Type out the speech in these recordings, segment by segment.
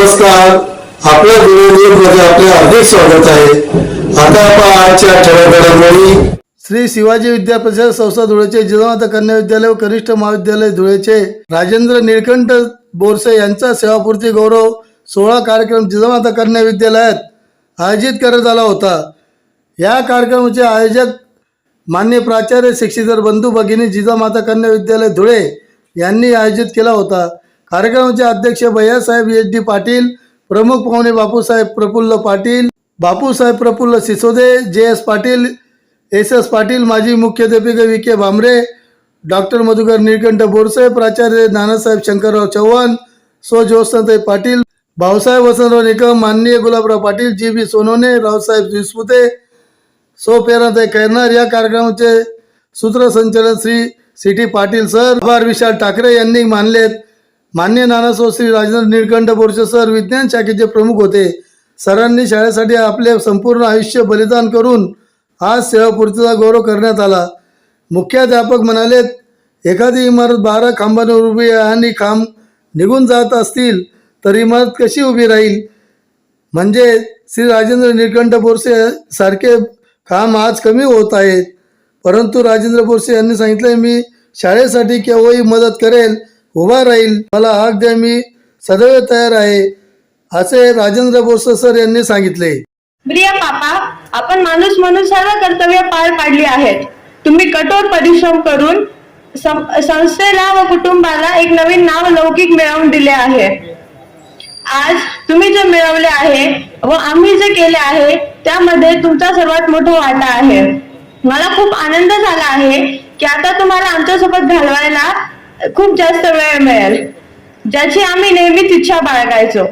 नमस्कार. आपल्या मध्ये म्हणजे आपले हार्दिक स्वागत आहे. आता आपण आजच्या ठळक घडामोडी श्री शिवाजी विद्यापीठ संस्था धुळेचे जिजामाता कन्या विद्यालय व कनिष्ठ महाविद्यालय धुळेचे राजेंद्र निळकंठ बोरसे यांचा सेवापूर्ती गौरव सोहळा कार्यक्रम जिजामाता कन्या विद्यालयात आयोजित करण्यात आला होता. या कार्यक्रमाचे आयोजक मान्य प्राचार्य शिक्षितर बंधू भगिनी जिजामाता कन्या विद्यालय धुळे यांनी आयोजित केला होता. कार्यक्रमाचे अध्यक्ष भैयासाहेब एच डी पाटील प्रमुख पाहुणे Bapusaheb Praful Patil Bapusaheb Praful Sisode J S Patil S S Patil माजी मुख्याध्यापिका V K Bhambare doctor Madhukar Nilkanth Borse प्राचार्य नानासाहेब शंकरराव चव्हाण सो ज्योत्सनताई पाटील भाऊसाहेब वसंतराव निकम माननीय गुलाबराव पाटील जी बी सोनोने रावसाहेब विस्पुते सो पेराताई कैरनार या कार्यक्रमाचे सूत्रसंचालन Shri C T Patil sir आभार विशाल ठाकरे यांनी मानलेत. मान्य नानासो श्री राजेंद्र निळकंठ बोरसे सर विज्ञान शाखेचे प्रमुख होते. सरांनी शाळेसाठी आपले संपूर्ण आयुष्य बलिदान करून आज सेवापूर्तीचा गौरव करण्यात आला. मुख्याध्यापक म्हणाले एखादी इमारत बारा खांबांवर उभी आहे आणि खांब निघून जात असतील तर इमारत कशी उभी राहील? म्हणजे श्री राजेंद्र निळकंठ बोरसे सारखे काम आज कमी होत आहेत. परंतु राजेंद्र बोरसे यांनी सांगितले मी शाळेसाठी केव्हाही मदत करेल. उभा राहील. मला हाक द्या मी सदैव तयार आहे असे राजेंद्र बोरसे सर यांनी सांगितले. प्रिय पापा आपण माणूस म्हणून सर्व कर्तव्य पार पाडली आहेत. तुम्ही कठोर परिश्रम करून संस्थेला व कुटुंबाला एक नवीन नाव लौकिक मिळवून दिले आहे. आज तुम्ही जे मिळवले आहे व आम्ही जे केले आहे त्यामध्ये तुमचा सर्वात मोठा वाटा आहे. मला खूप आनंद झाला आहे की आता तुम्हाला आमच्यासोबत घालवायला खूप जास्त वेळ मिळेल. ज्याची आम्ही नेहमीच इच्छा बाळगायचो.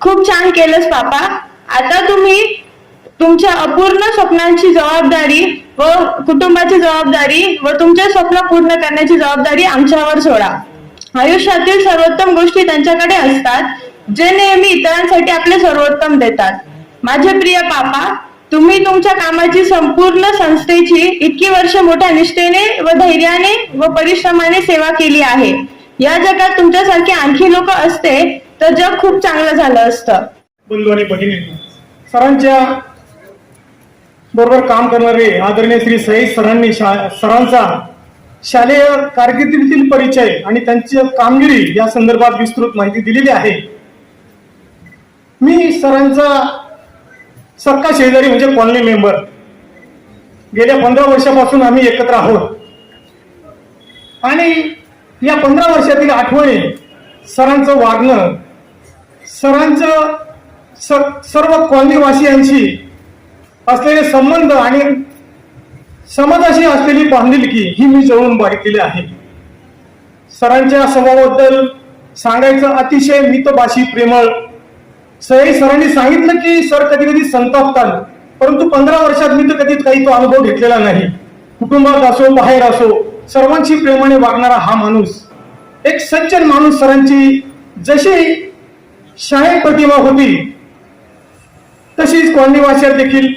खूप छान केलंस पापा आता तुम्ही तुमच्या अपूर्ण स्वप्नांची जबाबदारी व कुटुंबाची जबाबदारी व तुमचे स्वप्न पूर्ण करण्याची जबाबदारी आमच्यावर सोडा. आयुष्यातील सर्वोत्तम गोष्टी त्यांच्याकडे असतात जे नेहमी इतरांसाठी आपले सर्वोत्तम देतात. माझे प्रिय पापा तुम्ही तुमच्या कामाची संपूर्ण संस्थेची इतकी वर्ष मोठ्या निष्ठेने व धैर्याने व परिश्रमाने सेवा केली आहे. या जगात तुमच्यासारखे आणखी लोक असते तर जग खूप चांगलं झालं असतं. बंधू आणि बहिणी सरांच्या बरोबर काम करणारे आदरणीय श्री सई सरांनी शा- सरांचा शालेय कारकिर्दीतील परिचय आणि त्यांची कामगिरी या संदर्भात विस्तृत माहिती दिलेली आहे. मी सरांचा सक्का शेजारी म्हणजे कॉलनी मेंबर गेल्या पंधरा वर्षापासून आम्ही एकत्र आहोत. आणि या पंधरा वर्षातील आठवणी सरांचं वागणं सरांचं स- सर्व कॉलनीवासियांशी असलेले संबंध आणि समाजाशी असलेली बांधिलकी ही मी जवळून बघितलेली आहे. सरांच्या स्वभावाबद्दल सांगायचं अतिशय मितभाषी प्रेमळ सई सरांनी सांगितलं की सर कधी कधी संतापतात. परंतु पंधरा वर्षात मी तर कधी काही तो अनुभव घेतलेला नाही. कुटुंबात असो बाहेर असो सर्वांशी प्रेमाने वागणारा हा माणूस एक सज्जन माणूस सरांची जशी शाळेत प्रतिमा होती तशीच कॉलनीवासियात देखील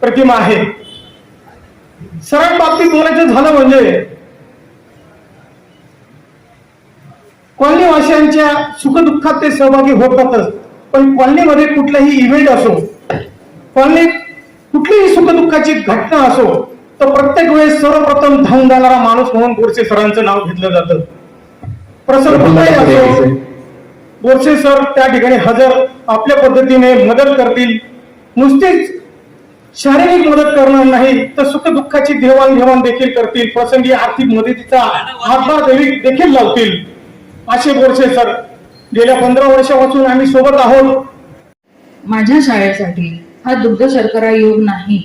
प्रतिमा आहे. सरांबाबतीत बोलायचं झालं म्हणजे कॉलनीवासियांच्या सुखदुःखात ते सहभागी होतातच. पण कॉलनीमध्ये कुठलाही इव्हेंट असो कॉलनीत कुठलीही सुखदुःखाची घटना असो तर प्रत्येक वेळेस सर्वप्रथम धावून जाणारा माणूस म्हणून गोडसे सरांचं नाव घेतलं जातं. कुठलाही असो बोरसे सर त्या ठिकाणी हजर आपल्या पद्धतीने मदत करतील. नुसतीच शारीरिक मदत करणार नाही तर सुख दुःखाची देवाणघेवाण देखील करतील. प्रसंगी आर्थिक मदतीचा हातभार देखील लावतील असे बोरसे सर गेल्या पंधरा वर्षापासून आम्ही सोबत आहोत. माझ्या शाळेसाठी हा दुग्ध शर्करा योग नाही.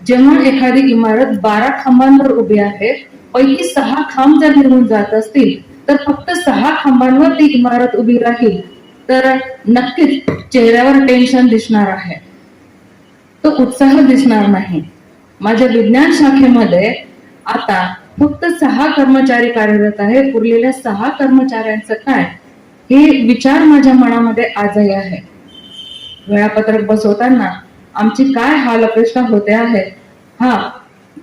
जेव्हा एखादी इमारत बारा खांबांवर उभी आहे पैकी सहा खांब जर निघून जात असतील तर फक्त सहा खांबांवर ती इमारत उभी राहील. तर नक्कीच चेहऱ्यावर टेन्शन दिसणार आहे. तो उत्साह दिसणार नाही. माझ्या विज्ञान शाखेमध्ये आता फक्त सहा कर्मचारी कार्यरत आहेत. उरलेल्या सहा कर्मचाऱ्यांचं काय? हे विचार माझ्या मनामध्ये आजही आहे. वेळापत्रक बसवताना आमची काय हाल अपेक्षा होते आहे? हा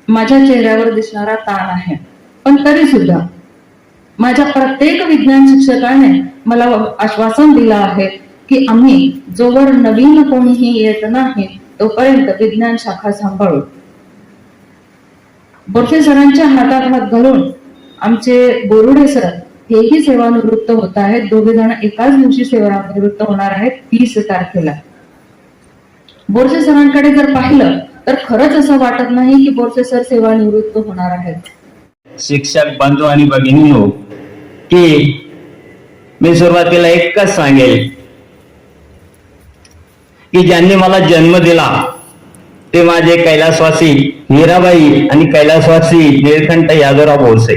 माझ्या चेहऱ्यावर दिसणारा ताण आहे. पण तरी सुद्धा माझ्या प्रत्येक विज्ञान शिक्षकाने मला आश्वासन दिलं आहे की आम्ही जोवर नवीन कोणीही येत नाही तोपर्यंत विज्ञान शाखा सांभाळू. बोरसे सरांच्या हातात हात घालून आमचे बोरुडे सर हेही सेवानिवृत्त होत आहेत. दोघे जण एकाच दिवशी सेवानिवृत्त होणार आहेत तीस तारखेला. बोरसे सरांकडे जर पाहिलं तर खरंच असं वाटत नाही की बोरसे सर सेवानिवृत्त होणार आहेत. शिक्षक बंधू आणि भगिनींनो की मी सुरुवातीला एकच सांगेल की ज्यांनी मला जन्म दिला ते माझे कैलासवासी मीराबाई आणि कैलासवासी निळकंठ यादवराव बोरसे.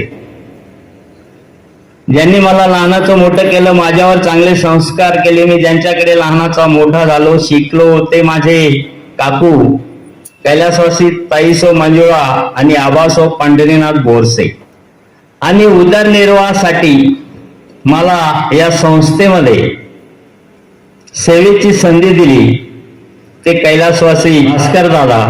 ज्यांनी मला लहानाचं मोठं केलं माझ्यावर चांगले संस्कार केले मी ज्यांच्याकडे लहानाचा मोठा झालो शिकलो ते माझे काकू कैलासवासी ताईसो मंजुळा आणि आबासो पांढरीनाथ बोरसे. आणि उदरनिर्वाहासाठी मला या संस्थेमध्ये सेवेची संधी दिली. ते कैलासवासी भास्कर दादा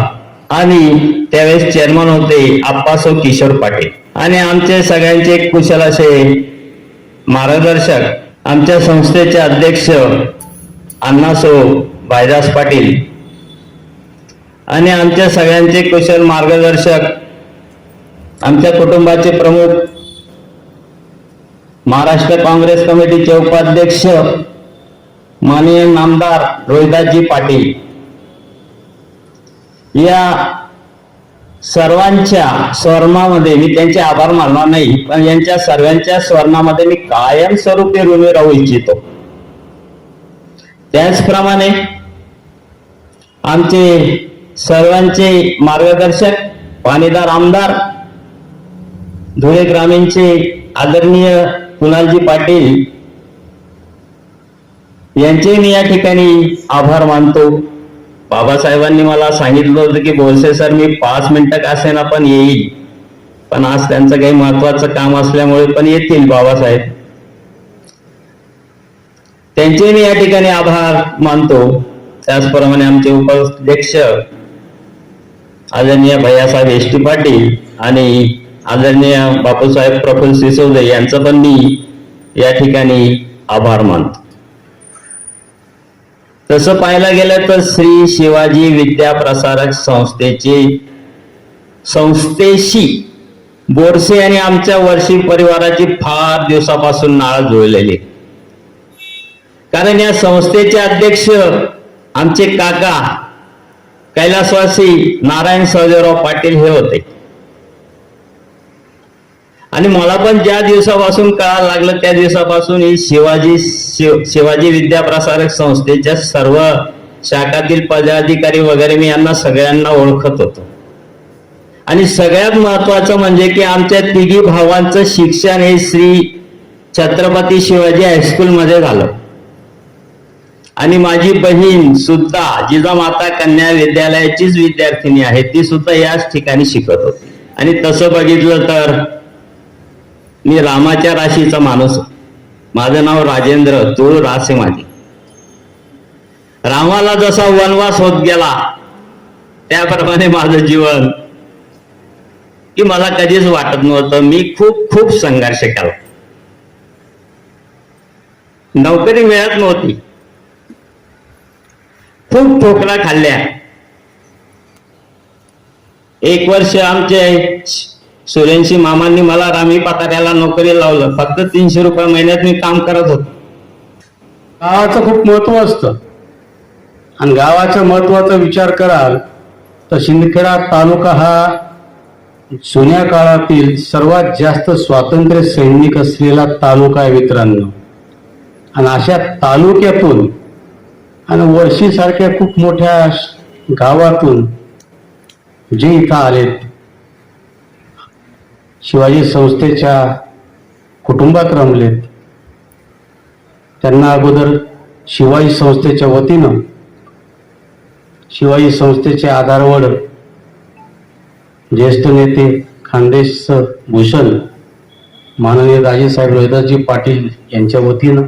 आणि त्यावेळेस चेअरमन होते आप्पासो किशोर पाटील. आणि आमचे सगळ्यांचे कुशल असे मार्गदर्शक आमच्या संस्थेचे अध्यक्ष अण्णासो भाईदास पाटील. आणि आमच्या सगळ्यांचे कुशल मार्गदर्शक आमच्या कुटुंबाचे प्रमुख महाराष्ट्र काँग्रेस कमिटीचे उपाध्यक्ष माननीय नामदार रोहिदासजी पाटील. या सर्वांच्या स्वर्णामध्ये मी त्यांचे आभार मानणार नाही पण यांच्या सर्वांच्या स्वर्णामध्ये मी कायमस्वरूपी ऋणी राहू इच्छितो. त्याचप्रमाणे आमचे सर्वांचे मार्गदर्शक पाणीदार आमदार धुळे ग्रामीणचे आदरणीय कुणालजी पाटील यांचे मी या ठिकाणी आभार मानतो. बाबासाहेबांनी मला सांगितलं होतं की बोलसे सर मी पाच मिनिटं का असेन पण येईल. पण आज त्यांचं काही महत्वाचं काम असल्यामुळे पण येतील बाबासाहेब. त्यांचे मी या ठिकाणी आभार मानतो. त्याचप्रमाणे आमचे उपाध्यक्ष आदरणीय भैयासाहेब एस टी पाटील आणि आदरणीय बापूसाहेब प्रफुल्ल सिसोदे यांचं पण मी या ठिकाणी आभार मानतो. तसं पाहायला गेलं तर श्री शिवाजी विद्या प्रसारक संस्थेचे संस्थेशी बोरसे आणि आमच्या वर्षी परिवाराची फार दिवसापासून नाळ जुळलेली. कारण या संस्थेचे अध्यक्ष आमचे काका कैलासवासी नारायण सहदेवराव पाटील हे होते. आणि मला पण ज्या दिवसापासून कळायला लागलं त्या दिवसापासून ही शिवाजी शिव- शिवाजी विद्या प्रसारक संस्थेच्या सर्व शाखातील पदाधिकारी वगैरे मी यांना सगळ्यांना ओळखत होतो. आणि सगळ्यात महत्वाचं म्हणजे की आमच्या तिघी भावांचं शिक्षण हे श्री छत्रपती शिवाजी हायस्कूल मध्ये झालं. आणि माझी बहीण सुद्धा जिजामाता कन्या विद्यालयाचीच विद्यार्थिनी आहे ती सुद्धा याच ठिकाणी शिकत होती. आणि तसं बघितलं तर मी रामाच्या राशीचा माणूस माझं नाव राजेंद्र तुळ आहे माझे रामाला जसा वनवास होत गेला त्याप्रमाणे माझं जीवन. की मला कधीच वाटत नव्हतं. मी खूप खूप संघर्ष केला. नोकरी मिळत नव्हती. खूप ठोकरा खाल्ल्या. एक वर्ष आमचे सूर्यांशी मामांनी मला रामी पाताऱ्याला नोकरी लावलं. फक्त तीनशे रुपये महिन्यात मी काम करत होतो. गावाचं खूप महत्त्व असतं. आणि गावाच्या महत्त्वाचा विचार कराल तर शिंदखेडा तालुका हा जुन्या काळातील सर्वात जास्त स्वातंत्र्य सैनिक असलेला तालुका आहे मित्रांनो. आणि अशा तालुक्यातून आणि वर्षीसारख्या खूप मोठ्या गावातून जे इथं आलेत शिवाजी संस्थेच्या कुटुंबात रमलेत. त्यांना अगोदर शिवाजी संस्थेच्या वतीनं शिवाजी संस्थेचे आधारवड ज्येष्ठ नेते खानदेश भूषण माननीय राजेसाहेब रोहिदासजी पाटील यांच्या वतीनं.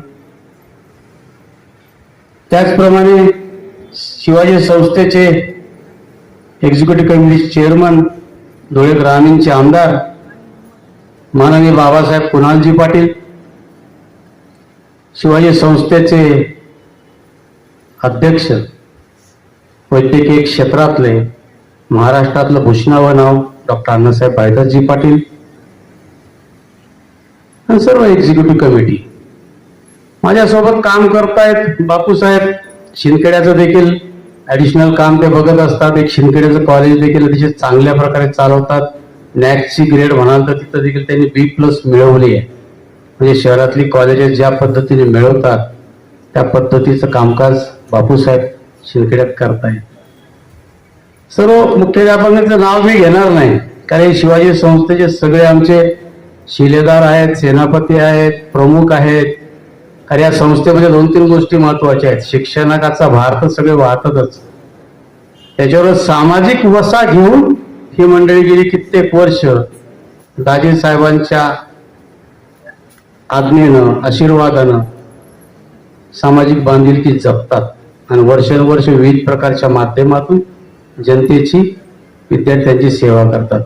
त्याचप्रमाणे शिवाजी संस्थेचे एक्झिक्युटिव्ह कमिटी चेअरमन धुळे ग्रामीणचे आमदार माननीय बाबासाहेब कुणालजी पाटील शिवाजी संस्थेचे अध्यक्ष वैद्यकीय क्षेत्रातले महाराष्ट्रातलं भूषणावं नाव डॉक्टर अण्णासाहेब बायदरजी पाटील आणि सर्व एक्झिक्युटिव्ह कमिटी माझ्यासोबत काम करतायत बापूसाहेब शिंदखेड्याचं देखील ऍडिशनल काम ते बघत असतात. एक शिंदखेड्याचं कॉलेज देखील अतिशय चांगल्या प्रकारे चालवतात. नॅकची ग्रेड म्हणाल तर तिथं देखील त्यांनी बी प्लस मिळवली आहे. म्हणजे शहरातली कॉलेजेस ज्या पद्धतीने मिळवतात त्या पद्धतीचं कामकाज बापूसाहेब शिरखेड्यात करतायत. सर्व मुख्याध्यापकांचं नाव मी घेणार नाही. कारण शिवाजी संस्थेचे सगळे आमचे शिलेदार आहेत सेनापती आहेत प्रमुख आहेत. कारण या संस्थेमध्ये दोन तीन गोष्टी महत्त्वाच्या आहेत. शिक्षणाचा भार तर सगळे वाहतातच. त्याच्यावर सामाजिक वसा घेऊन ही मंडळी गेली कित्येक वर्ष दाजी साहेबांच्या आज्ञेनं आशीर्वादानं सामाजिक बांधिलकी जपतात आणि वर्षानुवर्ष विविध प्रकारच्या माध्यमातून जनतेची विद्यार्थ्यांची सेवा करतात.